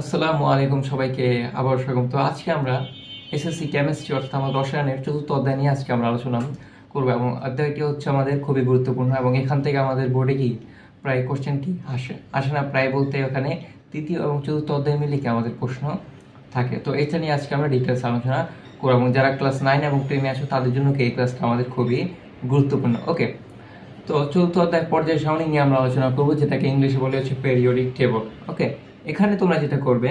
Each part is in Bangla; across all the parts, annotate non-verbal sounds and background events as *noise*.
আসসালামু আলাইকুম সবাইকে, আবার স্বাগত তো আজকে আমরা এসএসসি কেমিস্ট্রি অর্থাৎ আমার রসায়নের চতুর্থ অধ্যায় নিয়ে আজকে আমরা আলোচনা করব এবং অধ্যায়টি হচ্ছে আমাদের খুবই গুরুত্বপূর্ণ এবং এখান থেকে আমাদের বোর্ডে কি প্রায় কোশ্চেনটি আসে আসে না, প্রায় বলতে ওখানে তৃতীয় এবং চতুর্থ অধ্যায় মিলে কি আমাদের প্রশ্ন থাকে। তো এটা নিয়ে আজকে আমরা ডিটেলস আলোচনা করব এবং যারা ক্লাস নাইন এবং টেনে আছো, তাদের জন্য এই ক্লাসটা আমাদের খুবই গুরুত্বপূর্ণ। ওকে তো চতুর্থ অধ্যায় পর্যায় সারণী নিয়ে আমরা আলোচনা করব, যেটাকে ইংলিশে বলে হচ্ছে পেরিওডিক টেবল ওকে এখানে তোমরা যেটা করবে,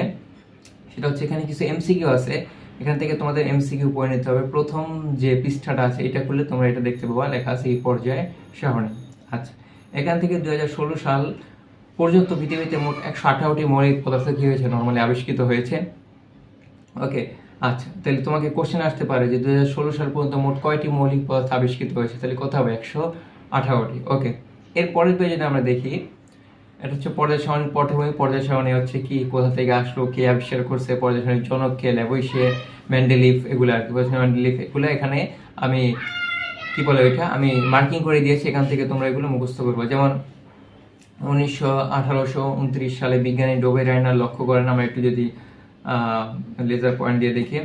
সেটা হচ্ছে এখানে কিছু এমসিকিউ আছে। এখান থেকে তোমাদের এমসিকিউ পড়ে নিতে হবে। প্রথম যে পৃষ্ঠাটা আছে, এটা করলে তোমরা এটা দেখতে পাবা। লেখা আছে, এই পর্যায়ে সারণী। আচ্ছা এখান থেকে দুই হাজার ষোলো সাল পর্যন্ত পৃথিবীতে মোট একশো আঠারোটি মৌলিক পদার্থ কী হয়েছে? নর্মালি আবিষ্কৃত হয়েছে। ওকে আচ্ছা তাহলে তোমাকে কোশ্চেন আসতে পারে যে দু হাজার ষোলো সাল পর্যন্ত মোট কয়টি মৌলিক পদার্থ আবিষ্কৃত হয়েছে? তাহলে কোথাও একশো আঠারোটি। ওকে এর পরের পেজে আমরা দেখি এটা হচ্ছে পর্যায় সারণী পটভূমি পর্যায় সারণী হচ্ছে কি, কোথা থেকে আসলো, কে আবিষ্কার করছে পর্যায় সারণীর জনক কে ল্যাবইসে ম্যান্ডেলিফ এগুলো আর কি ম্যান্ডেলিফ এগুলো, এখানে আমি কি বলে ওইটা, আমি মার্কিং করে দিয়েছি, এখান থেকে তোমরা এগুলো মুখস্থ করব। যেমন উনিশশো আঠারোশো উনত্রিশ সালে বিজ্ঞানী ডোবে রায়নার লক্ষ্য করেন, আমরা একটু যদি লেজার পয়েন্ট দিয়ে দেখি।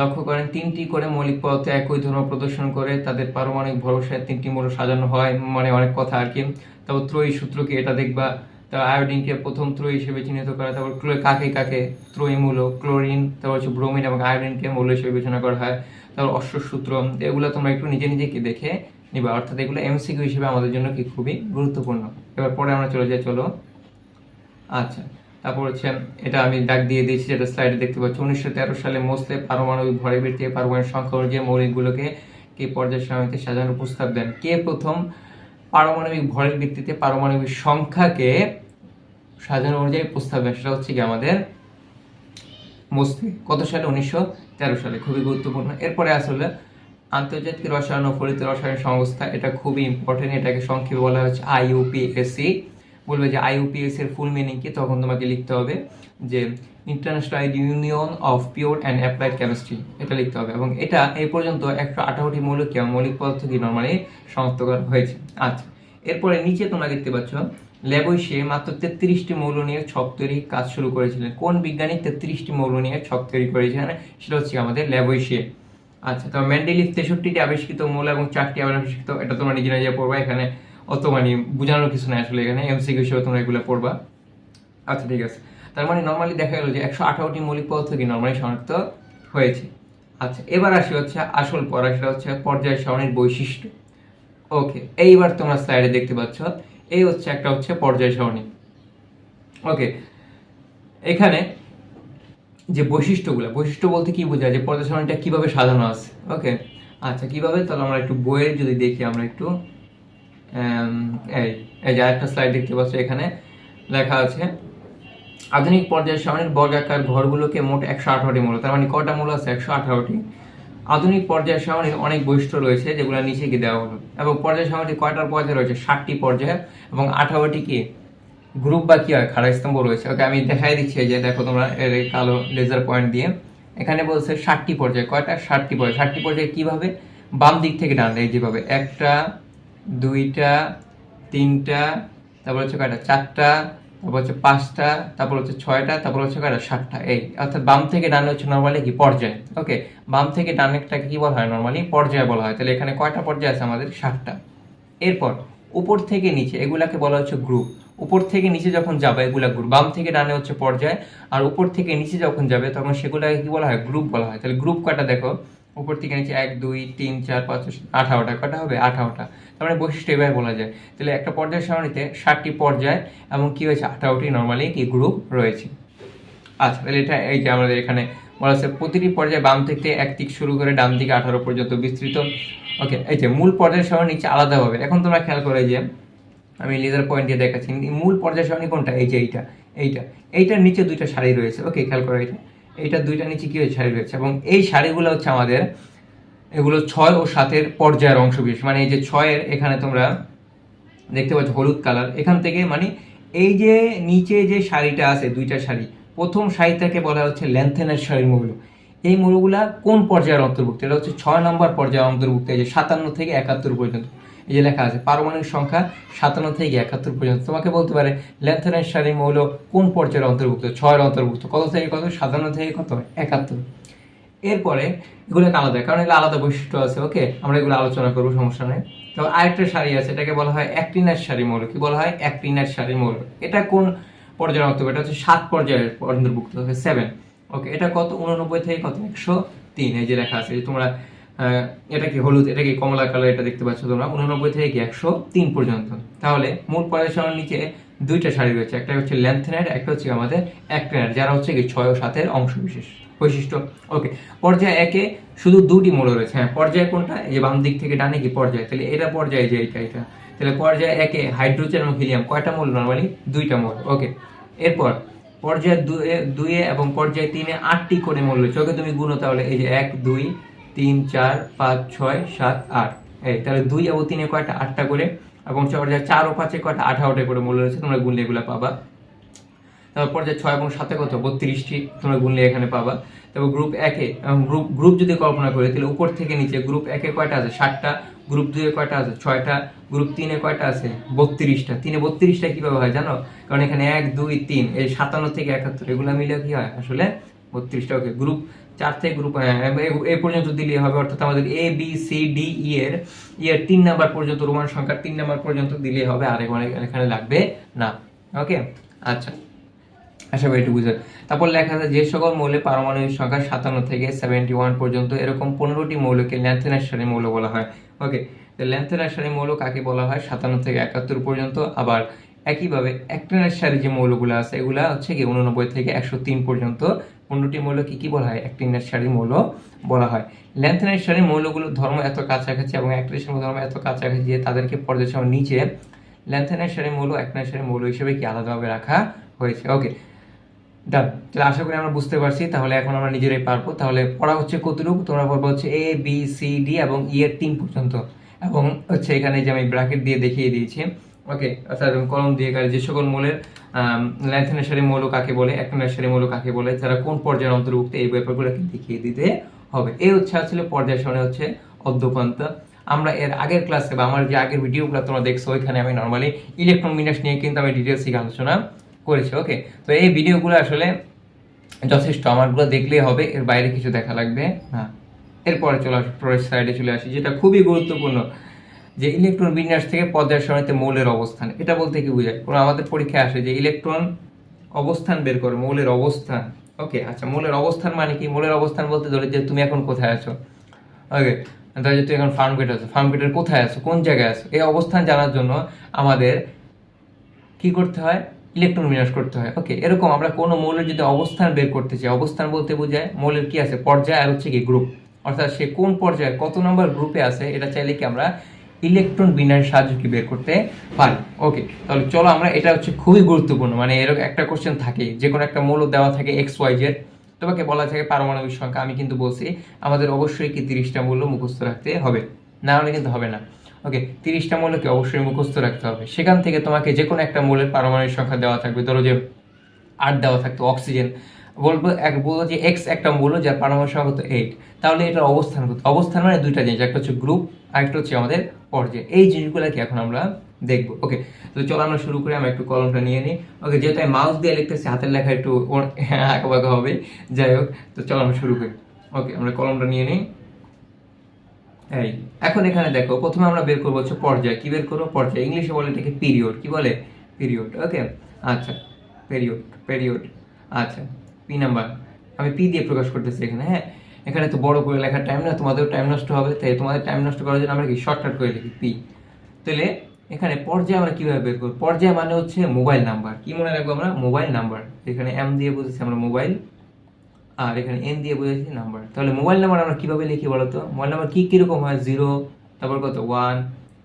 লক্ষ্য করেন, তিনটি করে মৌলিক পদার্থ একই ধর্ম প্রদর্শন করে, তাদের পারমাণবিক ভরসায় তিনটি মৌল সাজানো হয় মানে অনেক কথা আর কি। তারপর ত্রয়ী সূত্রকে এটা দেখবা তারপর আয়োডিনকে প্রথম ত্রয়ী হিসেবে চিহ্নিত করা, তারপর কাকে কাকে ত্রয়ী মূল, ক্লোরিন, তারপর হচ্ছে ব্রোমিন এবং আয়োডিনকে মৌল হিসেবে বিবেচনা করা হয়, তারপর অশ্ব সূত্র এগুলো তোমরা একটু নিজে নিজে কি দেখে নিবা, অর্থাৎ এগুলো এমসিকিউ হিসেবে আমাদের জন্য কি খুবই গুরুত্বপূর্ণ। এবার পরে আমরা চলে যাই, চলো। আচ্ছা তারপর হচ্ছে, এটা আমি ডাক দিয়ে দিয়েছি, যেটা স্লাইডে দেখতে পাচ্ছি। উনিশশো তেরো সালে মোসলে পারমাণবিক ভরে ভিত্তিতে পারমাণবিক সংখ্যা অনুযায়ী মৌলিকগুলোকে কে পর্যায় সারণীতে সাজানোর প্রস্তাব দেন, কে প্রথম পারমাণবিক ভরের ভিত্তিতে পারমাণবিক সংখ্যাকে সাজানো অনুযায়ী প্রস্তাব সেটা হচ্ছে কি আমাদের মোসলে কত সালে? উনিশশো তেরো সালে। খুবই গুরুত্বপূর্ণ। এরপরে আসলে আন্তর্জাতিক রসায়ন ও ফলিত রসায়ন সংস্থা, এটা খুবই ইম্পর্টেন্ট এটাকে সংক্ষেপে বলা হচ্ছে আইইউপিএসসি বলবে যে আইইউপিএস এর ফুল মিনিং কি? তখন তোমাকে লিখতে হবে যে international union of pure and applied chemistry এটা লিখতে হবে। এবং এটা এই পর্যন্ত একশো আঠারোটি মৌলিক মৌলিক কি নর্মালি শনাক্ত করা হয়েছে। আচ্ছা এরপরে নিচে তোমরা দেখতে পাচ্ছ ল্যাবইসে মাত্র তেত্রিশটি মৌল নিয়ে ছক তৈরি কাজ শুরু করেছিলেন। কোন বিজ্ঞানী তেত্রিশটি মৌল নিয়ে ছক তৈরি করেছিলেন? সেটা হচ্ছে আমাদের ল্যাবইসে আচ্ছা তো ম্যান্ডেলিফ তেষট্টিটি আবিষ্কৃত মৌল এবং চারটি আবিষ্কৃত, এটা তোমরা নিজে নিজে পড়বা, এখানে অত মানে বোঝানোর কিছু নাই আসলে, এখানে এমসিকিউ হিসেবে তোমরা এগুলো পড়বা। আচ্ছা ঠিক আছে। তার মানে নর্মালি দেখা গেল যে একশো আঠারোটি মৌলিক পদার্থ কি নর্মালি শনাক্ত হয়েছে। আচ্ছা এবার আসি হচ্ছে আসল পড়া, সেটা হচ্ছে পর্যায় সারণীর বৈশিষ্ট্য। ওকে এইবার তোমরা স্লাইডে দেখতে পাচ্ছ, এই হচ্ছে একটা হচ্ছে পর্যায় সারণী। ওকে এখানে যে বৈশিষ্ট্যগুলো, বৈশিষ্ট্য বলতে কি বোঝায়? যে পর্যায় সারণীটা কীভাবে সাজানো আছে? ওকে আচ্ছা কীভাবে? তাহলে আমরা একটু বইয়ের যদি দেখি, আমরা একটু এই এই যে আরেকটা স্লাইড দেখতে পাচ্ছ, এখানে লেখা আছে আধুনিক পর্যায় সারণীর বর্গাকার ঘরগুলোকে মোট একশো আঠারোটি মূল, তার মানে কটা মূল আছে? একশো আঠারোটি। আধুনিক পর্যায় সারণীর অনেক বৈশিষ্ট্য রয়েছে যেগুলো নিচে গিয়ে দেওয়া হলো এবং পর্যায় সামনে কয়টার পর্যায়ে রয়েছে? ষাটটি পর্যায়ে। এবং আঠারোটি কি? গ্রুপ বা কি হয়? খাড়া স্তম্ভ রয়েছে। ওকে, আমি দেখাই দিচ্ছি যে, দেখো তোমরা এর কালো লেজার পয়েন্ট দিয়ে। এখানে বলছে ষাটটি পর্যায়ে। কয়টা? ষাটটি পর্যায়ে। ষাটটি পর্যায়ে কীভাবে? বাম দিক থেকে ডান দিকে যেভাবে। একটা, দুইটা, তিনটা, তারপর হচ্ছে কয়টা? চারটা তারপর হচ্ছে পাঁচটা, তারপর হচ্ছে ছয়টা, তারপর হচ্ছে কয়টা? সাতটা, এই। অর্থাৎ বাম থেকে ডানে হচ্ছে নর্মালি কি? পর্যায়। ওকে বাম থেকে ডানেরটাকে কি বলা হয় নর্মালি পর্যায় বলা হয়। তাহলে এখানে কয়টা পর্যায় আছে আমাদের? সাতটা। এরপর, উপর থেকে নিচে, এগুলাকে বলা হচ্ছে গ্রুপ উপর থেকে নিচে যখন যাবে, এগুলা গ্রুপ বাম থেকে ডানে হচ্ছে পর্যায়, আর উপর থেকে নিচে যখন যাবে, তখন সেগুলাকে কি বলা হয়? গ্রুপ বলা হয়। তাহলে গ্রুপ কয়টা দেখো? উপর থেকে নিচে এক, দুই, তিন, চার, পাঁচ আঠারোটা কটা হবে? আঠারোটা। তার মানে বৈশিষ্ট্য এভাবে বলা যায়। তাহলে একটা পর্যায় সারণীতে ষাটটি পর্যায় এবং কি হয়েছে? আঠারোটি নর্মালি কি গ্রুপ রয়েছে। আচ্ছা তাহলে এটা এই যে আমাদের এখানে বলা আছে, প্রতিটি পর্যায়ে বাম থেকে এক দিক শুরু করে ডান দিকে আঠারো পর্যন্ত বিস্তৃত। ওকে এই যে মূল পর্যায় সারণী নিচে আলাদা হবে এখন তোমরা খেয়াল করে যে আমি লেজার পয়েন্ট দিয়ে দেখাচ্ছি। মূল পর্যায় সারণী কোনটা? এই যে এইটা এইটা। এইটার নিচে দুইটা শাড়ি রয়েছে। ওকে খেয়াল করে এটা। এইটা দুইটা নিচে কি শাড়ি রয়েছে। এবং এই শাড়িগুলো হচ্ছে আমাদের, এগুলো ছয় ও সাতের পর্যায়ের অংশ বিশেষ। মানে এই যে ছয়ের, এখানে তোমরা দেখতে পাচ্ছ হলুদ কালার। এখান থেকে মানে এই যে নিচে যে শাড়িটা আছে, দুইটা শাড়ি, প্রথম শাড়িটাকে বলা হচ্ছে ল্যান্থেনের শাড়ির মৌল। এই মৌলগুলা কোন পর্যায়ের অন্তর্ভুক্ত? এটা হচ্ছে ছয় নম্বর পর্যায়ের অন্তর্ভুক্ত, এই যে সাতান্ন থেকে একাত্তর পর্যন্ত। এই যে লেখা আছে, পারমাণবিক সংখ্যা সাতান্ন থেকে একাত্তর পর্যন্ত। তোমাকে বলতে পারে ল্যান্থেনের সারি মৌল কোন পর্যায়ের অন্তর্ভুক্ত? ছয়ের অন্তর্ভুক্ত। কত থেকে কত? সাতান্ন থেকে কত? একাত্তর। এরপরে এগুলো আলাদা, কারণ এগুলো আলাদা বৈশিষ্ট্য আছে, ওকে? আমরা এগুলো আলোচনা করব, সমস্যা নেই। তো আরেকটা শাড়ি আছে, এটাকে বলা হয় অ্যাক্টিনার শাড়ি মৌল। কি বলা হয়? অ্যাক্টিনার শাড়ি মৌল। এটা কোন পর্যায়ের অন্তর্ভুক্ত? এটা হচ্ছে সাত পর্যায়ের অন্তর্ভুক্ত সেভেন ওকে, এটা কত? উননব্বই থেকে কত? একশো তিন। এই যে লেখা আছে তোমরা এটা কি হলুদ, এটা কি কমলা কালার এটা দেখতে পাচ্ছ তোমরা? উননব্বই থেকে কি একশো তিন পর্যন্ত। তাহলে মূল পর্যায় নিচে দুইটা শাড়ি রয়েছে একটা হচ্ছে ল্যান্থেনার একটা হচ্ছে আমাদের অ্যাক্টেনার যারা হচ্ছে কি ছয় সাতের অংশ বিশেষ বৈশিষ্ট্য। ওকে পর্যায়ে একে শুধু দুটি মৌল রয়েছে। হ্যাঁ পর্যায় কোনটা? যে বাম দিক থেকে ডানে কি পর্যায়? তাহলে এটা পর্যায়ে যে এটা এটা তাহলে পর্যায়ে একে হাইড্রোজেন এবং হিলিয়াম কয়টা মৌল নর্মালি দুইটা মৌল ওকে এরপর পর্যায় দুয়ে দুয়ে এবং পর্যায় তিনে আটটি করে মৌল রয়েছে। ওকে, তুমি গুণো তাহলে এই যে এক, দুই তিন, চার, পাঁচ, ছয়, সাত, আট। এই, তাহলে দুই এবং তিনে কয়টা? আটটা করে। এবং পর্যায়ে চার ও পাঁচে কয়টা? আঠারোটা করে মৌল রয়েছে, তোমরা গুনলে এগুলো পাবা। তারপর পর্যায়ে ছয় এবং সাথে কত? বত্রিশটি তোমরা গুনলে এখানে পাবা। তারপর গ্রুপ একে গ্রুপ গ্রুপ যদি কল্পনা করি, তাহলে উপর থেকে নিচে গ্রুপ একে কয়টা আছে? ষাটটা গ্রুপ দুয়ে কয়টা আছে? ছয়টা। গ্রুপ তিনে কয়টা আছে? বত্রিশটা। তিনে বত্রিশটা কীভাবে হয় জানো? কারণ এখানে এক, দুই, তিন, এই সাতান্ন থেকে একাত্তর, এগুলো মিলে কি হয় আসলে? বত্রিশটা ওকে গ্রুপ চার থেকে গ্রুপ এ পর্যন্ত দিলে হবে, অর্থাৎ আমাদের A B C D E এর ই এর তিন নাম্বার পর্যন্ত, রোমান সংখ্যা তিন নাম্বার পর্যন্ত দিলে হবে, আর এখানে লাগবে না ওকে আচ্ছা আশা করি একটু বুঝে তারপর লেখা আছে, যে সকল মৌলে পারমাণবিক সংখ্যা সাতান্ন থেকে সেভেন্টি ওয়ান পর্যন্ত, এরকম পনেরোটি মৌলকে ল্যান্থেনার মৌল বলা হয় ওকে তো ল্যান্থেনার মৌল কাকে বলা হয়? সাতান্ন থেকে একাত্তর পর্যন্ত, আবার একইভাবে অ্যাক্টেনার যে মৌলগুলো আছে, এগুলা হচ্ছে কি উননব্বই থেকে একশো তিন পর্যন্ত পনেরোটি মৌল কি কি বলা হয়? অ্যাক্টিনার সারি মৌল বলা হয়। ল্যান্থেনার সারি মৌলগুলোর ধর্ম এত কাছাকাছি এবং অ্যাক্টিনার ধর্ম এত কাছাকাছি যে তাদেরকে পর্যায় নিচে ল্যান্থেনার সারি মৌল অ্যাক্টিনার সারি মৌল হিসেবে কি আলাদাভাবে রাখা হয়েছে? ওকে ডান তাহলে আশা করি আমরা বুঝতে পারছি। তাহলে এখন আমরা নিজেরাই পারব। তাহলে পড়া হচ্ছে কতটুকু? তোমরা পড়ব হচ্ছে এ বি সি ডি এবং ই এর তিন পর্যন্ত। এবং হচ্ছে এখানে যে আমি ব্র্যাকেট দিয়ে দেখিয়ে দিয়েছি ওকে অর্থাৎ আমি কলম দিয়ে কাজ যে সকল মৌলের ল্যান্থেনেশারি মৌল কাকে বলে একনেশারি মৌল কাকে বলে, যারা কোন পর্যায়ের অন্তর্ভুক্ত, এই ব্যাপারগুলোকে দেখিয়ে দিতে হবে। এই হচ্ছে আসলে পর্যায় সামনে হচ্ছে অদ্যপান্ত আমরা এর আগের ক্লাসে বা আমার যে আগের ভিডিওগুলো তোমরা দেখছ, ওইখানে আমি নর্মালি ইলেকট্রন বিন্যাস নিয়ে কিন্তু আমি ডিটেলস আলোচনা করেছি ওকে তো এই ভিডিওগুলো আসলে যথেষ্ট, আমারগুলো দেখলেই হবে, এর বাইরে কিছু দেখা লাগবে না। এরপরে চলে আসি পরের সাইডে চলে আসি, যেটা খুবই গুরুত্বপূর্ণ। যে ইলেকট্রন বিন্যাস থেকে পর্যায় সারণীতে মৌলের অবস্থান, এটা বলতে কি বোঝায়? কোনো আমাদের পরীক্ষায় আসে যে ইলেকট্রন অবস্থান বের করে, মৌলের অবস্থান। ওকে আচ্ছা মৌলের অবস্থান মানে কি? মৌলের অবস্থান বলতে ধরে যে তুমি এখন কোথায় আছো? ওকে তাহলে তুমি এখন ফার্ম গেট আছো। ফার্ম গেটের কোথায় আছো? কোন জায়গায় আছো? এই অবস্থান জানার জন্য আমাদের কি করতে হয়? ইলেকট্রন বিন্যাস করতে হয়। ওকে এরকম আমরা কোনো মৌলের যদি অবস্থান বের করতে চাই, অবস্থান বলতে বোঝায় মৌলের কি আছে? পর্যায় আর হচ্ছে কি গ্রুপ অর্থাৎ সে কোন পর্যায়ে, কত নম্বর গ্রুপে আছে, এটা চাইলে কি আমরা ইলেকট্রন বিনার সাহায্য কি বের করতে পারি? ওকে তাহলে চলো আমরা, এটা হচ্ছে খুবই গুরুত্বপূর্ণ মানে এরকম একটা কোশ্চেন থাকে যে কোনো একটা মৌল দেওয়া থাকে এক্স ওয়াই জেড তোমাকে বলা থাকে পারমাণবিক সংখ্যা, আমি কিন্তু বলছি আমাদের অবশ্যই কি তিরিশটা মূল্য মুখস্থ রাখতে হবে? না হলে কিন্তু হবে না। ওকে তিরিশটা মূল্যকে অবশ্যই মুখস্থ রাখতে হবে? সেখান থেকে তোমাকে যে কোনো একটা মৌলের পারমাণবিক সংখ্যা দেওয়া থাকবে, ধরো যে আট দেওয়া থাকতো, অক্সিজেন। বলব, এক, বলব যে এক্স একটা মৌল যার পারমাণবিক সংখ্যা হতো এইট তাহলে এটার অবস্থান অবস্থান মানে দুইটা জিনিস, একটা হচ্ছে গ্রুপ আর একটা হচ্ছে আমাদের পর্যায়। এই জিনিসগুলোকে এখন আমরা দেখব? ওকে তো চলো আমরা শুরু করি, আমরা একটু কলমটা নিয়ে নিই। ওকে যেহেতু আমি মাউস দিয়ে লিখতেছি, হাতের লেখা একটু *laughs* আঁকা বাঁকা হবে যাই হোক, তো চলো আমরা শুরু করি। ওকে আমরা কলমটা নিয়ে নিই। এই, এখন এখানে দেখো, প্রথমে আমরা বের করব হচ্ছে পর্যায়। কি বের করব? পর্যায়। ইংলিশে বলে এটাকে পিরিয়ড কি বলে? পিরিয়ড ওকে আচ্ছা পিরিয়ড পিরিয়ড আচ্ছা পি নাম্বার আমি পি দিয়ে প্রকাশ করতেছি এখানে হ্যাঁ? এখানে তো বড় করে লেখার টাইম না তোমাদেরও টাইম নষ্ট হবে। তাই তোমাদের টাইম নষ্ট করার জন্য আমরা কি শর্টকাট করে লিখি? পি তাহলে এখানে পর্যায়ে আমরা কীভাবে বের করব? পর্যায় মানে হচ্ছে মোবাইল নাম্বার কি মনে রাখব আমরা? মোবাইল নাম্বার এখানে এম দিয়ে বুঝেছি আমরা মোবাইল আর এখানে এন দিয়ে বুঝেছি নাম্বার তাহলে মোবাইল নাম্বার আমরা কীভাবে লিখি বলো তো? মোবাইল নাম্বার কী কীরকম হয়? জিরো তারপর কত ওয়ান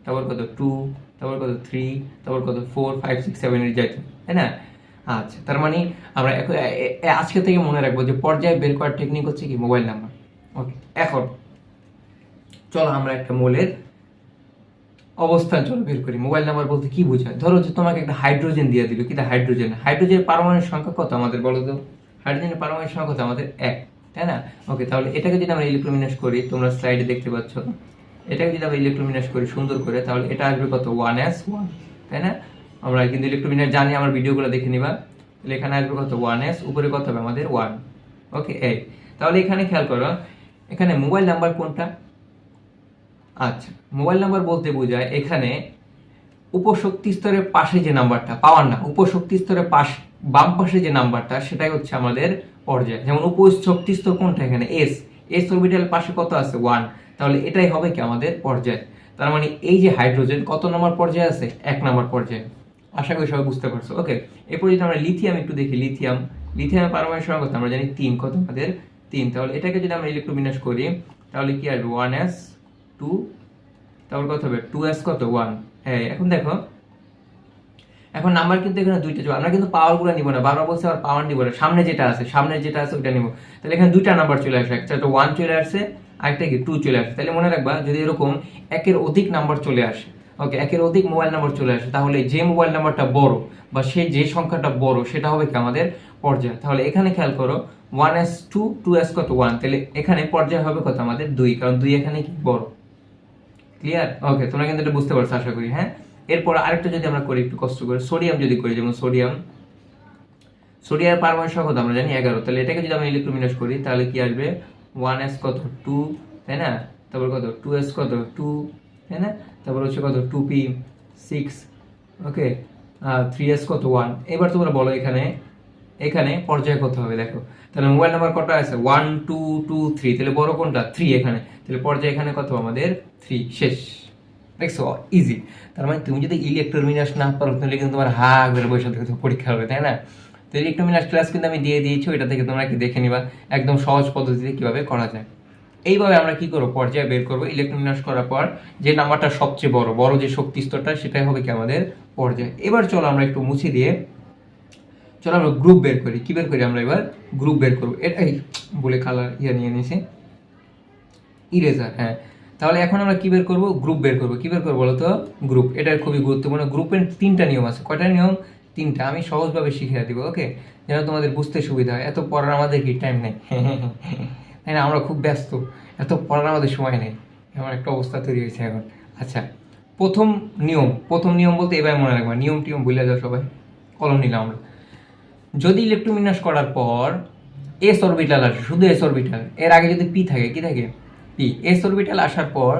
তারপর কত টু তারপর কত থ্রি তারপর কত four five six seven eight যাইতে তাই না? আচ্ছা তার মানে আমরা আজকে থেকে মনে রাখব যে পর্যায়ে বের করার টেকনিক হচ্ছে কি? মোবাইল নাম্বার ওকে এখন চলো আমরা একটা মৌলের অবস্থান চলো বের করি। মোবাইল নাম্বার বলতে কি বোঝায়? ধরো যে তোমাকে একটা হাইড্রোজেন দিয়ে দিল। কিন্তু হাইড্রোজেন হাইড্রোজেনের পারমাণবিক সংখ্যা কত আমাদের বলো তো? হাইড্রোজেনের পারমাণবিক সংখ্যা কত? আমাদের এক, তাই না? ওকে তাহলে এটাকে যদি আমরা ইলেকট্রোমিনাস করি, তোমরা স্লাইডে দেখতে পাচ্ছ। এটাকে যদি আমরা ইলেকট্রোমিনাস করি সুন্দর করে, তাহলে এটা আসবে কত? ওয়ান এস ওয়ান তাই না? আমরা কিন্তু ইলেকট্রোমিনাস জানি, আমার ভিডিওগুলো দেখে নিবা। তাহলে এখানে আসবে কত? ওয়ান এস উপরে কত হবে আমাদের? ওয়ান ওকে এই তাহলে এখানে খেয়াল করো, এখানে মোবাইল নাম্বার কোনটা? আচ্ছা মোবাইল নাম্বার বলতে বোঝায় এখানে উপশক্তি স্তরের পাশে যে নাম্বারটা পাওয়ার না, উপশক্তি স্তরের পাশ, বাম পাশে যে নাম্বারটা সেটাই হচ্ছে আমাদের পর্যায়। যেমন উপশক্তি স্তর কোনটা এখানে? এস এস অরবিটাল পাশে কত আছে? ওয়ান তাহলে এটাই হবে কি আমাদের পর্যায়। তার মানে এই যে হাইড্রোজেন কত নম্বর পর্যায়ে আছে? এক নম্বর পর্যায়ে। আশা করি সবাই বুঝতে পারছ। ওকে এরপর যদি আমরা লিথিয়াম একটু দেখি লিথিয়াম লিথিয়ামের পারমাণবিক সংখ্যা? আমরা জানি তিন, কত আমাদের তিন। তাহলে এটাকে যদি আমরা ইলেকট্রোবিন্যাস করি, তাহলে কি আসবে? ওয়ান এস টু তারপর কত হবে? টু এস কত? ওয়ান হ্যাঁ এখন দেখো, এখন নাম্বার কিন্তু এখানে দুইটা যাবে আমরা কিন্তু পাওয়ারগুলো নিব না। বারবার বলছে আর পাওয়ার নিব না। সামনে যেটা আছে, সামনে যেটা আছে ওইটা নিব। তাহলে এখানে দুইটা নাম্বার চলে আসে, একটা তো ওয়ান চলে আসছে আরেকটা কি টু চলে আসে। তাহলে মনে রাখবা, যদি এরকম একের অধিক নাম্বার চলে আসে ওকে একের অধিক মোবাইল নাম্বার চলে আসে, তাহলে যে মোবাইল নাম্বারটা বড় বা সেই যে সংখ্যাটা বড়, সেটা হবে কি আমাদের পর্যায়? তাহলে এখানে খেয়াল করো one S two two S কত ওয়ান তাহলে এখানে পর্যায় হবে কত আমাদের দুই, কারণ দুই এখানে কি বড়? ক্লিয়ার ওকে তোমরা কিন্তু এটা বুঝতে পারছ, আশা করি হ্যাঁ? এরপর আরেকটা যদি আমরা করি, একটু কষ্ট করে সোডিয়াম যদি করি, যেমন সোডিয়াম সোডিয়াম পারমাণবিক সংখ্যা আমরা জানি এগারো, তাহলে এটাকে যদি আমরা ইলেকট্রোমিনাস করি, তাহলে কি আসবে? ওয়ান এস কত? টু তাই না? তারপর কত? টু এস কত? টু তাই না? তারপর হচ্ছে কত? Two P six okay three S কত? ওয়ান এবার তোমরা বলো এখানে এখানে পর্যায় কত হবে? দেখো, তাহলে মোবাইল নাম্বার কটা আছে? ওয়ান টু টু থ্রি তাহলে বড় কোনটা? থ্রি এখানে। তাহলে পর্যায় এখানে কত? আমাদের থ্রি শেষ। দেখছ? ইজি তার মানে তুমি যদি ইলেকট্রোমিনাস না পারো, তাহলে কিন্তু তোমার হা করে বসে থেকে পরীক্ষা হবে, তাই না? তো ইলেকট্রোমিনাস ক্লাস কিন্তু আমি দিয়ে দিয়েছি, ওইটা থেকে তোমরা কি দেখে নিবা। একদম সহজ পদ্ধতিতে কীভাবে করা যায়। এইভাবে আমরা কি করব? পর্যায়ে বের করব। ইলেকট্রোমিনাস করার পর যে নাম্বারটা সবচেয়ে বড় বড় যে শক্তি স্তরটা, সেটাই হবে কি আমাদের পর্যায়। এবার চলো আমরা একটু মুছে দিয়ে চলো আমরা গ্রুপ বের করি। কি বের করি আমরা এবার? গ্রুপ বের করব। এটাই বলে কালার ইয়ে নিয়ে নিয়েছি। ইরেজার হ্যাঁ। তাহলে এখন আমরা কি বের করব? গ্রুপ বের করব। কি বের করব বলো তো গ্রুপ এটা খুবই গুরুত্বপূর্ণ। গ্রুপের তিনটা নিয়ম আছে। কয়টা নিয়ম? তিনটা। আমি সহজভাবে শিখিয়ে দিব ওকে যেন তোমাদের বুঝতে সুবিধা হয়। এত পড়ার আমাদের কি টাইম নেই? *laughs* তাই না? আমরা খুব ব্যস্ত। এত পড়ার আমাদের সময় নেই। এমন একটা অবস্থা তৈরি হয়েছে এখন। আচ্ছা প্রথম নিয়ম প্রথম নিয়ম বলতে এবার মনে রাখবা। নিয়ম টিয়ম ভুলে যাও সবাই। কলম নিলাম আমরা। যদি ইলেকট্রোমিনাস করার পর এস অরবিটাল আসে, শুধু এস অরবিটাল এর আগে যদি পি থাকে, কি থাকে? পি এস অরবিটাল আসার পর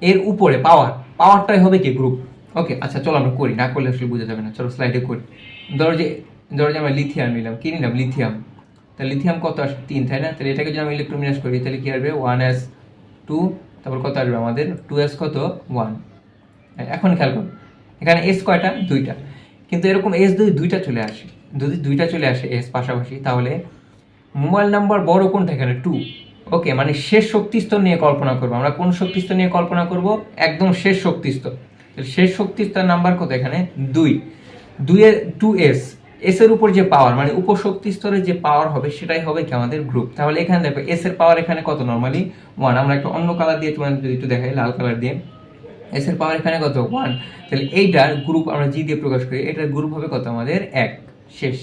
এর উপরে পাওয়ার পাওয়ারটাই হবে কি? গ্রুপ ওকে আচ্ছা চলো আমরা করি। না করলে আসলে বোঝা যাবে না। চলো স্লাইডে করি। ধরো যে ধরো যে আমরা লিথিয়াম নিলাম। কি নিলাম? লিথিয়াম তাহলে লিথিয়াম কত আসবে তিন, তাই না? তাহলে এটাকে যদি আমি ইলেকট্রোমিনাস করি, তাহলে কী আসবে? ওয়ান এস টু তারপর কত আসবে আমাদের? টু এস কত? ওয়ান এখন খেয়াল করুন এখানে এস কয়টা? দুইটা। কিন্তু এরকম এস যদি দুইটা চলে আসে, যদি দুইটা চলে আসে এস পাশাপাশি, তাহলে মোবাইল নাম্বার বড় কোনটা এখানে? টু ওকে মানে শেষ শক্তিস্তর নিয়ে কল্পনা করব। আমরা কোন শক্তিস্তর নিয়ে কল্পনা করব? একদম শেষ শক্তিস্তর। শেষ শক্তিস্তর নাম্বার কত এখানে? দুই। দুইয়ের টু এস এস এর উপর যে পাওয়ার মানে উপশক্তি স্তরে যে পাওয়ার হবে, সেটাই হবে কি আমাদের গ্রুপ তাহলে এখানে দেখো এস এর পাওয়ার এখানে কত নর্মালি ওয়ান আমরা একটা অন্য কালার দিয়ে তোমার যদি একটু দেখাই, লাল কালার দিয়ে। এস এর পাওয়ার এখানে কত? ওয়ান তাহলে এইটার গ্রুপ আমরা জি দিয়ে প্রকাশ করি, এটার গ্রুপ হবে কত আমাদের? এক। শেষ।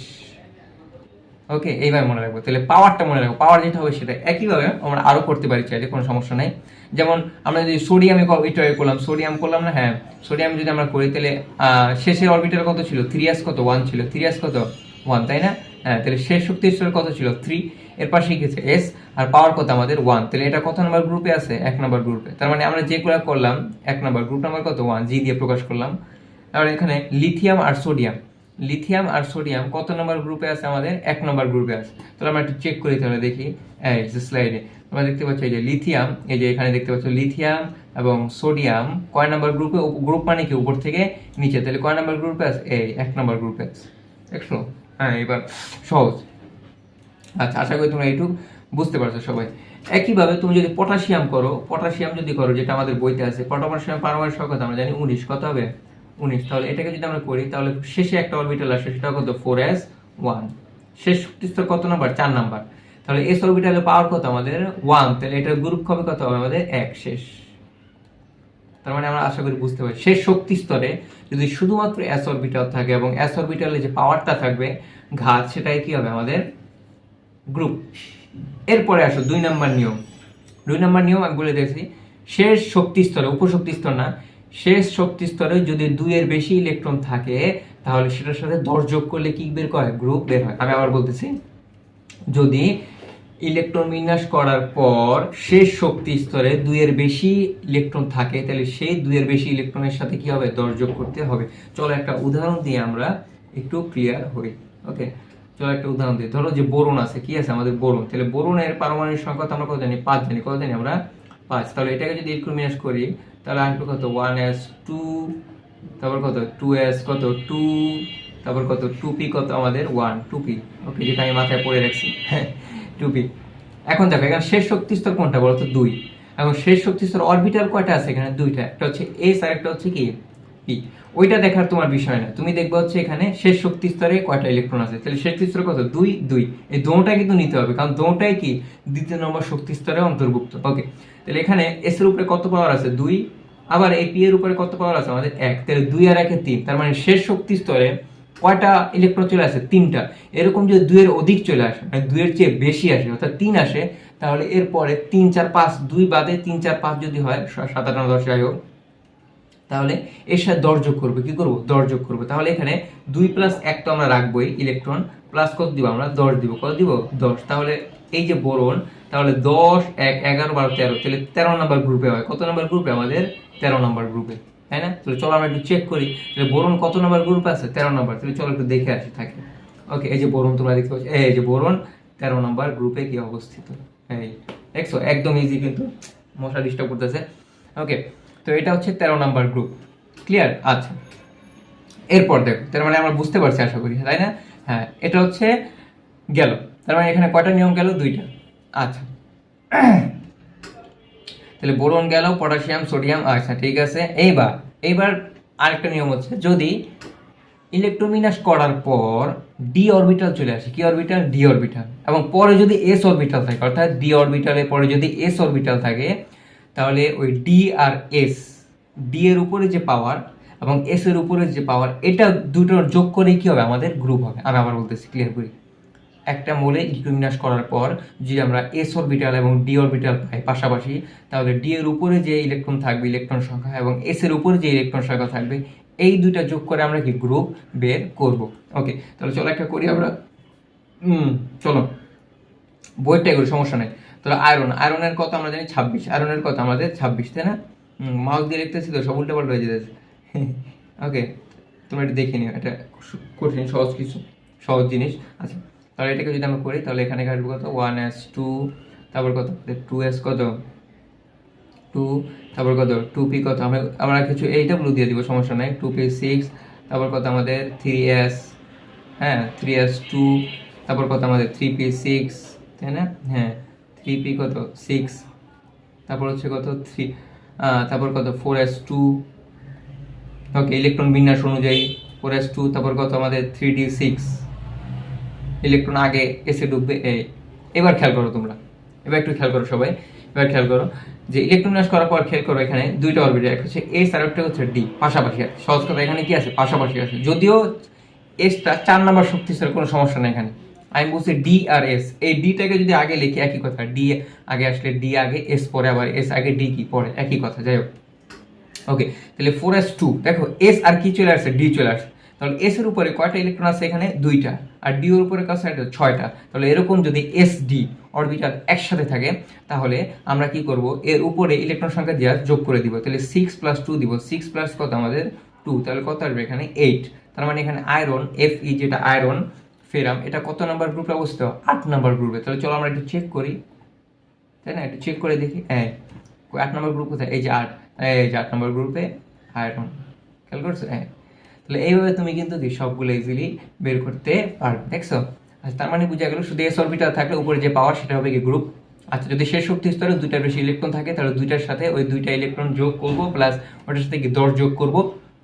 ওকে এইভাবে মনে রাখব। তাহলে পাওয়ারটা মনে রাখব। পাওয়ার যেটা হবে সেটা একইভাবে আমরা আরও করতে পারি চাইলে, কোনো সমস্যা নাই। যেমন আমরা যদি সোডিয়ামে এটা করলাম সোডিয়াম করলাম না হ্যাঁ সোডিয়াম যদি আমরা করি, তাহলে শেষের অরবিটাল কত ছিল? থ্রিয়াস কত? ওয়ান ছিল। থ্রিয়াস কত? ওয়ান তাই না? হ্যাঁ তাহলে শেষ শক্তি স্তর কত ছিল? থ্রি এর পাশে গেছে এস আর পাওয়ার কত আমাদের? ওয়ান তাহলে এটা কত নাম্বার গ্রুপে আছে? এক নাম্বার গ্রুপে তার মানে আমরা যেগুলো করলাম, এক নাম্বার গ্রুপ নাম্বার কত? ওয়ান জি দিয়ে প্রকাশ করলাম। তাহলে এখানে লিথিয়াম আর সোডিয়াম লিথিয়াম আর সোডিয়াম কত নম্বর গ্রুপে আছে আমাদের? এক নম্বর গ্রুপে আছে। তাহলে আমরা একটু চেক করি তাহলে দেখি। এই যে স্লাইডে তোমরা দেখতে পাচ্ছ এই যে লিথিয়াম এই যে এখানে দেখতে পাচ্ছ লিথিয়াম এবং সোডিয়াম কয় নম্বর গ্রুপে গ্রুপ মানে কি? উপর থেকে নিচে। তাহলে কয় নম্বর গ্রুপে আছে? এই, এক নম্বর গ্রুপে আছে। দেখছ হ্যাঁ এবার সহজ। আচ্ছা আশা করি তোমরা এইটুকু বুঝতে পারছ সবাই। একইভাবে তুমি যদি পটাশিয়াম করো পটাশিয়াম যদি করো, যেটা আমাদের বইতে আছে পটাশিয়াম পারমাণবিক সংখ্যা আমরা জানি, উনিশ। কত হবে? উনিশ। তাহলে এটাকে যদি আমরা করি, তাহলে শেষে একটা অরবিটাল আসে, সেটা কত? ফোর এস ওয়ান শেষ শক্তিস্তর কত নাম্বার? চার নাম্বার। তাহলে এস অরবিটালে পাওয়ার কত আমাদের? ওয়ান তাহলে এটার গ্রুপ হবে কত হবে? আমাদের এক। শেষ। তার মানে আমরা আশা করি বুঝতে পারি শেষ যদি শুধুমাত্র এস অরবিটাল থাকে এবং এস অরবিটালে যে পাওয়ারটা থাকবে, ঘাত, সেটাই কি হবে আমাদের? গ্রুপ এরপরে আসো, দুই নাম্বার নিয়ম। দুই নাম্বার নিয়ম আমি বলে দিয়েছি। শেষ শক্তি স্তরে স্তর না শেষ শক্তি স্তরে যদি দুইয়ের বেশি ইলেকট্রন থাকে, তাহলে সেটার সাথে দশ যোগ করলে কি বের করে? গ্রুপ বের হয়। আমি আবার বলতেছি, যদি ইলেকট্রন বিন্যাস করার পর শেষ শক্তি স্তরে দুইয়ের বেশি ইলেকট্রন থাকে, তাহলে সেই দুইয়ের বেশি ইলেকট্রনের সাথে কি হবে? দশ যোগ করতে হবে। চলো একটা উদাহরণ দিয়ে আমরা একটু ক্লিয়ার হই ওকে চলো একটা উদাহরণ দিই। ধরো যে বোরন আছে, কি আছে? আমাদের বোরন। তাহলে বোরনের পারমাণবিক সংখ্যা তো আমরা কত জানি? পাঁচ জানি। কত জানি আমরা? পাঁচ, তাহলে এটাকে যদি ইলেকট্রন বিন্যাস করি, তাহলে আসবে কত? ওয়ান এস টু তারপর কত? টু এস কত? টু তারপর কত? টুপি কত? আমাদের ওয়ান টুপি ওকে যেটা আমি মাথায় পড়ে রাখছি। হ্যাঁ টু পি এখন দেখো, এখানে শেষ শক্তি স্তর কোনটা বলতো? দুই। এবং শেষ শক্তি স্তর অরবিটাল কয়টা আছে এখানে? দুইটা। একটা হচ্ছে এস আর একটা হচ্ছে কি? পি ওইটা দেখার তোমার বিষয় না। তুমি দেখবে হচ্ছে এখানে শেষ শক্তি স্তরে কয়টা ইলেকট্রন আছে? তাহলে শেষ স্তরে কত? দুই দুই। এই দোটা কিন্তু নিতে হবে, কারণ দোটাই কি? দ্বিতীয় নম্বর শক্তি স্তরে অন্তর্ভুক্ত। ওকে তাহলে এখানে এস এর উপরে কত পাওয়ার আছে? দুই। আবার এই পি এর উপরে কত পাওয়ার আছে? আমাদের এক। তাহলে দুই আর একে তিন। তার মানে শেষ শক্তি স্তরে কয়টা ইলেকট্রন চলে আসে? তিনটা। এরকম যদি দুইয়ের অধিক চলে আসে মানে দুইয়ের চেয়ে বেশি আসে, অর্থাৎ তিন আসে, তাহলে এরপরে তিন, চার, পাঁচ, দুই বাদে তিন, চার, পাঁচ যদি হয় সাত, আট দশ যাই হোক তাহলে এর সাথে দশ যোগ করব, কি করব? দশ যোগ করব। তাহলে এখানে দুই প্লাস এক তো আমরা রাখবোই ইলেকট্রন প্লাস কত দিব? আমরা দশ দিব। কত দিব? দশ। তাহলে এই যে বোরন, তাহলে দশ, এক, এগারো, বারো, তেরো। তাহলে তেরো নম্বর গ্রুপে হয়। কত নম্বর গ্রুপে আমাদের তেরো নম্বর গ্রুপে তাই না? তাহলে চলো আমরা একটু চেক করি। তাহলে বোরন কত নম্বর গ্রুপে আছে? তেরো নম্বর তাহলে চলো একটু দেখে আসি, থাকে। ওকে এই যে বোরন তোমরা দেখতে পাচ্ছ এই যে বোরন, তেরো নম্বর গ্রুপে কি অবস্থিত? এই, দেখছ? একদম ইজি কিন্তু মশা ডিস্টার্ব করতেছে। ওকে তো এটা হচ্ছে তেরো নাম্বার গ্রুপ ক্লিয়ার আচ্ছা। এরপর দেখো, তার মানে আমরা বুঝতে পারছি আশা করি, তাই না? হ্যাঁ এটা হচ্ছে গেল। তার মানে এখানে কয়টা নিয়ম গেল? দুইটা। আচ্ছা। তাহলে বোরন গেল, পটাশিয়াম, সোডিয়াম আচ্ছা ঠিক আছে? এইবার এইবার আরেকটা নিয়ম হচ্ছে, যদি ইলেকট্রোমিনাস করার পর ডি অরবিটাল চলে আসে, কি অরবিটাল ডি অরবিটাল এবং পরে যদি এস অরবিটাল থাকে, অর্থাৎ ডি অরবিটালের পরে যদি এস অরবিটাল থাকে তাহলে ওই ডি আর এস ডি এর উপরে যে পাওয়ার এবং এস এর উপরে যে পাওয়ার এটা দুটোর যোগ করে কি হবে? আমাদের গ্রুপ হবে। আমি আবার বলতেছি ক্লিয়ার করি? একটা মোলে ইলেকট্রোবিন্যাস করার পর যদি আমরা এস অরবিটাল এবং ডি অরবিটাল পাই পাশাপাশি, তাহলে ডি এর উপরে যে ইলেকট্রন থাকবে ইলেকট্রন সংখ্যা এবং এস এর উপরে যে ইলেকট্রন সংখ্যা থাকবে, এই দুইটা যোগ করে আমরা কি গ্রুপ বের করব? ওকে তাহলে চলো একটা করি আমরা। চলো। বইটাই করি সমস্যা নেই। তাহলে আয়রন আয়রনের কত আমরা জানি ছাব্বিশ আয়রনের কত আমাদের ছাব্বিশ, তাই না? মাউস দিয়ে লিখতেছি তো, সব উল্টে পাল্টা হয়ে যেতেছে। *laughs* ওকে তোমরা এটা দেখে নিও, এটা কঠিন, সহজ কিছু, সহজ জিনিস। আচ্ছা তাহলে এটাকে যদি আমরা করি, তাহলে এখানে কাটবো কত? ওয়ান এস টু তারপর কত? টু এস কত? টু তারপর কত? টু পি কত? আমরা আমরা কিছু এইটা ব্লু দিয়ে দিব, সমস্যা নাই। টু পি সিক্স তারপর কত আমাদের? থ্রি এস হ্যাঁ থ্রি এস টু তারপর কত আমাদের? থ্রি পি সিক্স তাই না? হ্যাঁ। থ্রি কত? সিক্স তারপর হচ্ছে কত? থ্রি তারপর কত? Four S two okay electron বিন্যাস অনুযায়ী ফোর এস টু তারপর কত আমাদের? থ্রি ডি সিক্স ইলেকট্রন আগে এসে ঢুকবে এই এবার খেয়াল করো তোমরা। এবার একটু খেয়াল করো সবাই। এবার খেয়াল করো যে ইলেকট্রন বিন্যাস করার পর খেয়াল করো এখানে দুইটা অরবিটাল একটা হচ্ছে এস আর একটা হচ্ছে ডি পাশাপাশি আছে। সহজ কথা, এখানে কি আছে? পাশাপাশি আছে। যদিও এসটা চার নাম্বার শক্তিস্তরের কোনো সমস্যা নেই এখানে। আমি বলছি ডি আর এস এই ডিটাকে যদি আগে লিখি, একই কথা। ডি আগে আসলে ডি আগে এস পরে, আবার এস আগে ডি কি পরে। একই কথা, যাই হোক। ওকে তাহলে ফোর এস টু দেখো এস আর কি চলে আসছে? ডি চলে আসছে। তাহলে এস এর উপরে কয়টা ইলেকট্রন আছে এখানে? দুইটা। আর ডি এর উপরে কত আছে ছয়টা। তাহলে এরকম যদি এস ডি অরবিটাল একসাথে থাকে, তাহলে আমরা কি করব? এর উপরে ইলেকট্রন সংখ্যা দেওয়া যোগ করে দিব। তাহলে সিক্স প্লাস টু দিব। সিক্স প্লাস কত আমাদের? টু তাহলে কত আসবে এখানে? এইট তার মানে এখানে আয়রন এফ ই যেটা আয়রন ফেরাম, এটা কত নাম্বার গ্রুপে অবস্থিত? আট নাম্বার গ্রুপে তাহলে চলো আমরা একটু চেক করি। তাই না? একটু চেক করে দেখি। হ্যাঁ আট নম্বর গ্রুপ কোথায়? এই যে আট। এই যে আট নম্বর গ্রুপে আয়রন খেয়াল করছ? হ্যাঁ তাহলে এইভাবে তুমি কিন্তু সবগুলো ইজিলি বের করতে পারবে। দেখছ? আচ্ছা তার মানে বোঝা গেল শুধু এস অরবিটাল থাকলে উপরে যে পাওয়ার সেটা হবে কি গ্রুপ আচ্ছা যদি শেষ শক্তি স্তরে দুইটার বেশি ইলেকট্রন থাকে, তাহলে দুইটার সাথে ওই দুইটা ইলেকট্রন যোগ করব প্লাস ওটার সাথে কি দশ যোগ করব?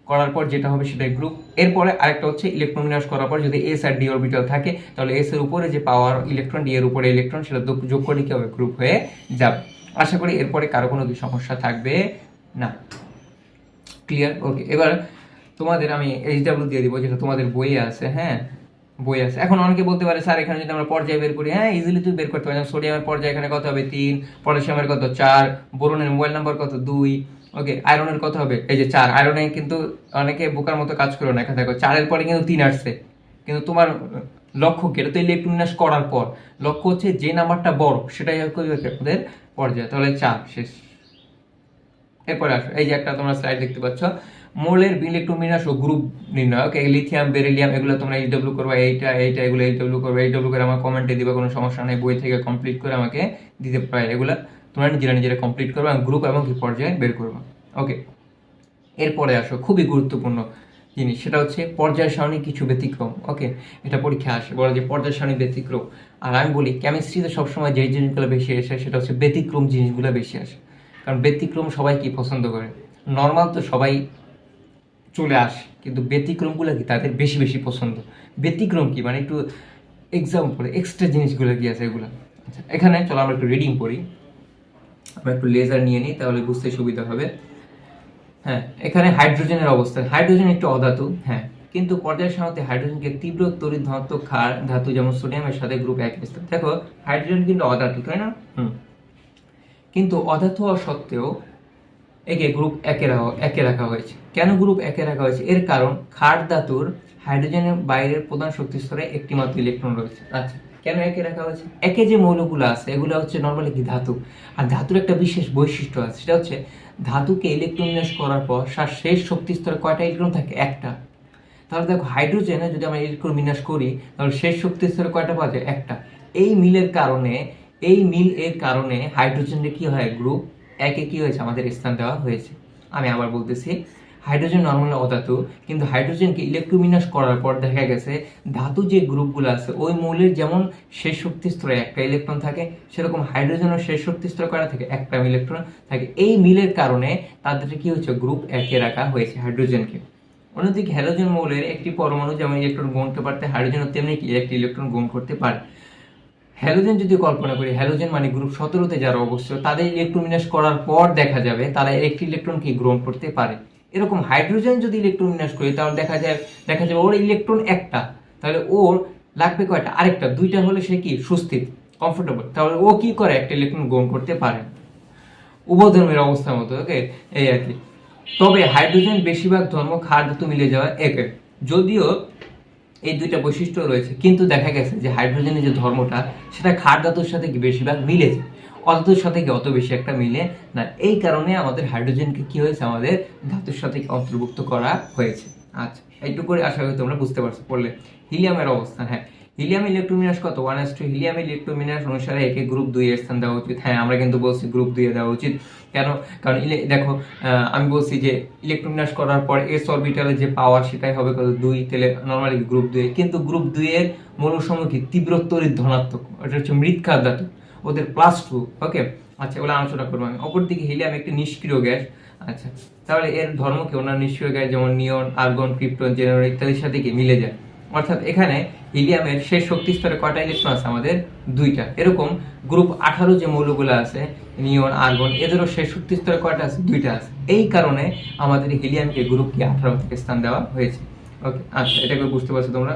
করার পর যেটা হবে সেটাই গ্রুপ এরপরে আরেকটা হচ্ছে ইলেকট্রন বিন্যাস করার পর যদি এস আর ডি অরবিটাল থাকে, তাহলে এস এর উপরে যে পাওয়ার ইলেকট্রন ডি এর উপরে ইলেকট্রন সেটা যোগ- করে কি হবে গ্রুপ হয়ে যাবে। আশা করি এরপরে কারও কোনো সমস্যা থাকবে? না। ক্লিয়ার ওকে এবার তোমাদের আমি এইচ ডাব্লিউ দিয়ে দিব, যেটা তোমাদের বইয়ে আছে হ্যাঁ? বই আছে। এখন অনেকে বলতে পারে, স্যার, এখানে যদি আমরা পর্যায় বের করি হ্যাঁ ইজিলি তুই বের করতে পারি সোডিয়ামের পর্যায় এখানে কত হবে? তিন। পটাশিয়ামের কত? চার। বোরনের মোবাইল নাম্বার কত? দুই। ওকে আয়রনের কথা হবে। এই যে চার আয়রনে কিন্তু অনেকে বোকার মতো কাজ করো না এখানে দেখো, চারের পরে কিন্তু তিন আসছে। কিন্তু তোমার লক্ষ্য কি? এটা তো ইলেকট্রন বিন্যাস করার পর। লক্ষ্য হচ্ছে যে নাম্বারটা বড়, সেটাই আমাদের পর্যায়। তাহলে চার, শেষ। এরপরে আসো। এই যে একটা তোমরা স্লাইড দেখতে পাচ্ছ। মোলের ইলেকট্রন বিন্যাস ও গ্রুপ নির্ণয় ওকে লিথিয়াম বেরিলিয়াম এগুলো তোমরা এইচ ডব্লিউ করবা, এইটা এইটা, এগুলো এইচ ডব্লিউ করবে। এইচ ডব্লিউ করে আমার কমেন্টে দিবে, কোনো সমস্যা নেই, বই থেকে কমপ্লিট করে আমাকে দিতে পারে। এগুলো তোমরা নিজেরা নিজেরা কমপ্লিট করবে এবং গ্রুপ এবং কি পর্যায়ে বের করবা। ওকে এরপরে আসো, খুবই গুরুত্বপূর্ণ জিনিস, সেটা হচ্ছে পর্যায় সারণী কিছু ব্যতিক্রম। ওকে এটা পরীক্ষা আসে, বলা যে পর্যায় সারণী ব্যতিক্রম। আর আমি বলি কেমিস্ট্রিতে সবসময় যে জিনিসগুলো বেশি আসে, সেটা হচ্ছে ব্যতিক্রম জিনিসগুলো বেশি আসে। কারণ ব্যতিক্রম সবাই কি পছন্দ করে? নর্মাল তো সবাই চলে আসে, কিন্তু ব্যতিক্রমগুলো কি তাদের বেশি বেশি পছন্দ? ব্যতিক্রম কি? মানে একটু এক্সাম্পল এক্সট্রা জিনিসগুলো কি আছে এগুলো? আচ্ছা এখানে চলো আমরা একটু রিডিং পড়ি। আমরা একটু লেজার নিয়ে নিই, তাহলে বুঝতে সুবিধা হবে। হ্যাঁ এখানে হাইড্রোজেনের অবস্থান। হাইড্রোজেন একটু অধাতু হ্যাঁ। কিন্তু পর্যায়ের সাথে হাইড্রোজেনকে তীব্র তড়িৎ ধনাত্মক ক্ষার, ধাতু যেমন সোডিয়ামের সাথে গ্রুপ এক স্থান দেখো হাইড্রোজেন কিন্তু অধাতু, তাই না? হুম। কিন্তু অধাতু হওয়া সত্ত্বেও একে গ্রুপ একে রাখা একে রাখা হয়েছে। কেন গ্রুপ একে রাখা হয়েছে? এর কারণ ক্ষার ধাতুর হাইড্রোজেনের বাইরের প্রধান শক্তি স্তরে একটি মাত্র ইলেকট্রন রয়েছে। আচ্ছা। কেন একে রাখা হয়েছে? একে যে মৌলগুলো আছে, এগুলো হচ্ছে নর্মালি কি ধাতু? আর ধাতুর একটা বিশেষ বৈশিষ্ট্য আছে, সেটা হচ্ছে ধাতুকে ইলেকট্রন বিন্যাস করার পর তার শেষ শক্তি স্তরে কয়টা ইলেকট্রন থাকে? একটা। তাহলে দেখো হাইড্রোজেনে যদি আমরা ইলেকট্রন বিন্যাস করি, তাহলে শেষ শক্তি স্তরে কয়টা পাওয়া যায়? একটা। এই মিলের কারণে, এই মিল এর কারণে হাইড্রোজেনের কি হয়? গ্রুপ একে কি হয়েছে? আমাদের স্থান দেওয়া হয়েছে। আমি আবার বলতেছি হাইড্রোজেন নর্মাল অধাতু, কিন্তু হাইড্রোজেনকে ইলেকট্রোবিন্যাস করার পর দেখা গেছে ধাতু যে গ্রুপগুলো আছে, ওই মৌলের যেমন শেষ শক্তি স্তরে একটা ইলেকট্রন থাকে, সেরকম হাইড্রোজেনের শেষ শক্তি স্তরে কয়টা থাকে, একটা ইলেকট্রন থাকে। এই মিলের কারণে তাদের কি হচ্ছে গ্রুপ একে রাখা হয়েছে হাইড্রোজেনকে। অন্যদিকে হ্যালোজেন মৌলের একটি পরমাণু যেমন ইলেকট্রন গ্রহণ করতে পারতে হাইড্রোজেনও তেমনি একটি ইলেকট্রন গ্রহণ করতে পারে। হ্যালোজেন যদি কল্পনা করি হ্যালোজেন মানে গ্রুপ সতেরোতে যারা অবস্থিত তাদের ইলেকট্রন বিন্যাস করার পর দেখা যাবে তারা একটি ইলেকট্রনকে গ্রহণ করতে পারে। এরকম হাইড্রোজেন যদি ইলেকট্রন বিন্যাস করি, তাহলে দেখা যায়, দেখা যাবে ওর ইলেকট্রন একটা, তাহলে ওর লাগবে কয়টা? আরেকটা, দুইটা হলে সে কি? সুস্থিত কমফোর্টেবল তাহলে ও কি করে? একটা ইলেকট্রন গ্রহণ করতে পারে। উভয় ধর্মের অবস্থার মতো ওকে এই আর কি। তবে হাইড্রোজেন বেশিরভাগ ধর্ম ক্ষার ধাতু মিলে যাওয়া একে। যদিও এই দুইটা বৈশিষ্ট্য রয়েছে, কিন্তু দেখা গেছে যে হাইড্রোজেনের যে ধর্মটা, সেটা ক্ষার ধাতুর সাথে বেশিরভাগ মিলেছে অধাতুর সাথে অত বেশি একটা মিলে না। এই কারণে আমাদের হাইড্রোজেনকে কি হয়েছে? আমাদের ধাতুর সাথে অন্তর্ভুক্ত করা হয়েছে। আচ্ছা এইটুকু করে আশা করি তোমরা বুঝতে পারছ। পড়লে হিলিয়ামের অবস্থান হ্যাঁ। হিলিয়াম ইলেকট্রোমিনাস কত? ওয়ান এস টু হিলিয়াম ইলেকট্রোমিনাস অনুসারে একে গ্রুপ দুই এর স্থান দেওয়া উচিত। হ্যাঁ আমরা কিন্তু বলছি গ্রুপ দুইয়ে দেওয়া উচিত। কেন? কারণ দেখো আমি বলছি যে ইলেকট্রোমিনাস করার পর এস অরবিটালের যে পাওয়ার সেটাই হবে কত? দুই তাহলে নর্মালি গ্রুপ দুই কিন্তু গ্রুপ দুই এর মৌলসমূহ কি? তীব্র তড়িৎ ধনাত্মক। এটা হচ্ছে মৃৎকার ধাতু ওদের প্লাস টু ওকে আচ্ছা ওগুলো আলোচনা করব আমি। অপরদিকে হিলিয়াম একটি নিষ্ক্রিয় গ্যাস। আচ্ছা তাহলে এর ধর্ম কি? অন্যান্য নিষ্ক্রিয় গ্যাস যেমন নিয়ন, আর্গন, ক্রিপ্টন জেনারেল ইত্যাদির সাথে কি মিলে যায়? অর্থাৎ এখানে হিলিয়ামের শেষ শক্তি স্তরে কয়টা ইলেকট্রন আছে? আমাদের দুইটা। এরকম গ্রুপ আঠারো যে মৌলগুলো আছে, নিয়ন, আর্গন, এদেরও শেষ শক্তি স্তরে কয়টা আছে? দুইটা আছে। এই কারণে আমাদের হিলিয়ামকে গ্রুপ কি আঠারো থেকে স্থান দেওয়া হয়েছে। ওকে আচ্ছা এটাকে বুঝতে পারছ তোমরা?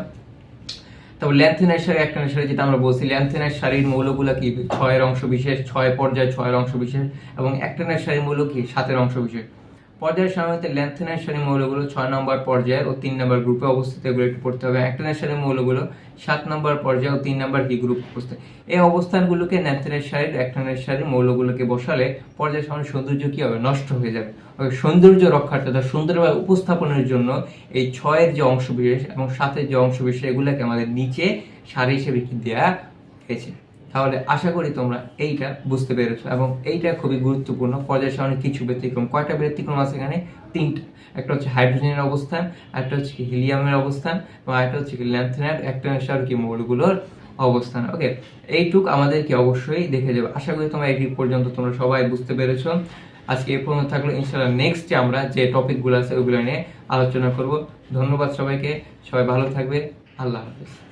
তারপর ল্যান্থেনার সারি একটা সারি যেটা আমরা বলছি ল্যান্থেনাইট সারির মৌলগুলো কি? ছয়ের অংশ বিশেষ, ছয় পর্যায়ে ছয়ের অংশ বিশেষ, এবং একটানের শাড়ির মৌল কি? সাতের অংশ বিশেষ। পর্যায়ের সাধারণত ল্যান্থেনার সারি মৌলগুলো ছয় নম্বর পর্যায়ে ও তিন নম্বর গ্রুপে অবস্থিত, এগুলো একটু পড়তে হবে। একটানার সারি মৌলগুলো সাত নম্বর পর্যায়ে ও তিন নম্বর কি গ্রুপ অবস্থিত। এই অবস্থানগুলোকে ন্যান্থেনের সারির একটানার সারির মৌলগুলোকে বসালে পর্যায়ের সামনে সৌন্দর্য কি হবে? নষ্ট হয়ে যাবে। সৌন্দর্য রক্ষার্থে অর্থাৎ সুন্দরভাবে উপস্থাপনের জন্য এই ছয়ের যে অংশ বিশেষ এবং সাতের যে অংশ বিশেষ এগুলোকে আমাদের নিচে সারি হিসেবে দেওয়া হয়েছে? তাহলে আশা করি তোমরা এইটা বুঝতে পেরেছ এবং এইটা খুবই গুরুত্বপূর্ণ। পর্যায় সারণী কিছু ব্যতিক্রম। কয়টা ব্যতিক্রম আছে এখানে? তিনটা। একটা হচ্ছে হাইড্রোজেনের অবস্থান, একটা হচ্ছে হিলিয়ামের অবস্থান এবং একটা হচ্ছে ল্যান্থেনার, একটা হচ্ছে আর কি মৌলগুলোর অবস্থান। ওকে? এইটুক আমাদেরকে অবশ্যই দেখে যাবে। আশা করি তোমরা এই পর্যন্ত তোমরা সবাই বুঝতে পেরেছ। আজকে এই পর্যন্ত থাকল। ইনশাআল্লাহ নেক্সট আমরা যে টপিকগুলো আছে ওইগুলো নিয়ে আলোচনা করব। ধন্যবাদ সবাইকে। সবাই ভালো থাকবে। আল্লাহ হাফিজ।